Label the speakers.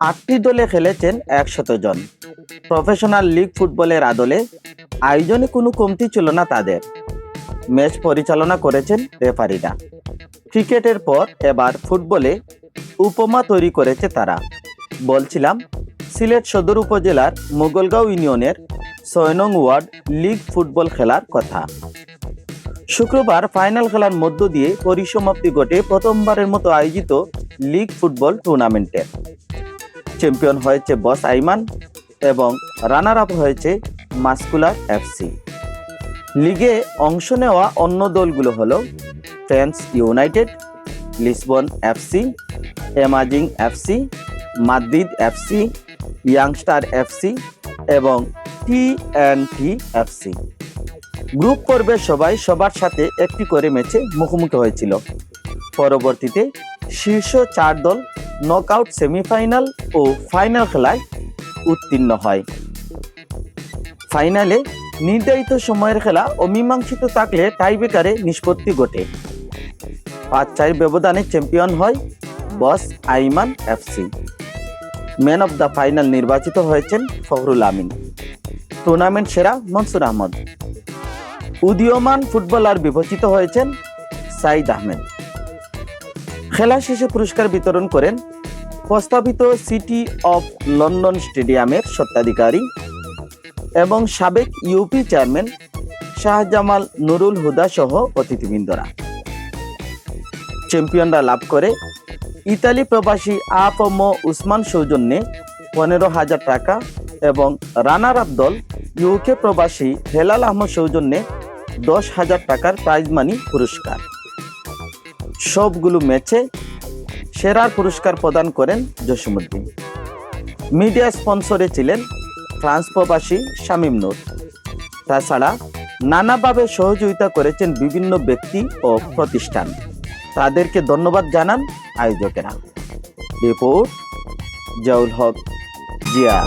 Speaker 1: আটটি দলে খেলেছেন একশত জন। প্রফেশনাল লিগ ফুটবলের আদলে আয়োজনে কোনো কমতি ছিল না তাদের। ম্যাচ পরিচালনা করেছেন রেফারিরা ক্রিকেটের পর এবার ফুটবলে উপমা তৈরি করেছে তারা। বলছিলাম, সিলেট সদর উপজেলার মোগলগাঁও ইউনিয়নের ছয় নং ওয়ার্ড লিগ ফুটবল খেলার কথা। শুক্রবার ফাইনাল খেলার মধ্য দিয়ে পরিসমাপ্তি ঘটে প্রথমবারের মতো আয়োজিত লিগ ফুটবল টুর্নামেন্টের চ্যাম্পিয়ন হয়েছে বস আইমান এবং রানার আপ হয়েছে মাস্কুলার এফসি লিগে অংশ নেওয়া অন্য দলগুলো হলো Friends United, Lisbon FC Amazing FC Madrid FC Youngster FC এবং T N T FC group পর্বে সবাই সবার সাথে একটি করে ম্যাচে মুখোমুখি হয়েছিল। পরবর্তীতে শীর্ষ চার দল নকআউট সেমিফাইনাল ও ফাইনাল খেলায় উত্তীর্ণ হয়। ফাইনালে নির্ধারিত সময়ের খেলা অমীমাংসিত থাকলে টাইব্রেকারে নিষ্পত্তি ঘটে। পাঁচ চার ব্যবধানে চ্যাম্পিয়ন হয় boss Aiman FC. Man of the final নির্বাচিত হয়েছেন ফখরুল আমিন। টুর্নামেন্ট সেরা মনসুর আহমদ। উদীয়মান ফুটবলার বিবেচিত হয়েছেন সাইদ আহমেদ। খেলা শেষে পুরস্কার বিতরণ করেন প্রস্তাবিত সিটি অফ লন্ডন স্টেডিয়ামের স্বত্বাধিকারী এবং সাবেক ইউপি চেয়ারম্যান শাহজামাল নুরুল হুদা সহ অতিথিবৃন্দরা। চ্যাম্পিয়নরা লাভ করে ইতালি প্রবাসী আফম উসমান সৌজন্যে পনেরো হাজার টাকা এবং রানার আপ দল ইউকে প্রবাসী হেলাল আহমদ সৌজন্যে দশ হাজার টাকার প্রাইজ মানি পুরস্কার। সবগুলো ম্যাচে সেরার পুরস্কার প্রদান করেন জসিমুদ্দিন মিডিয়া স্পন্সরে ছিলেন ফ্রান্স প্রবাসী শামীম নূর। তাছাড়া নানাভাবে সহযোগিতা করেছেন বিভিন্ন ব্যক্তি ও প্রতিষ্ঠান। তাদেরকে ধন্যবাদ জানান আয়োজকেরা। রিপোর্ট জাউল হক জিয়া।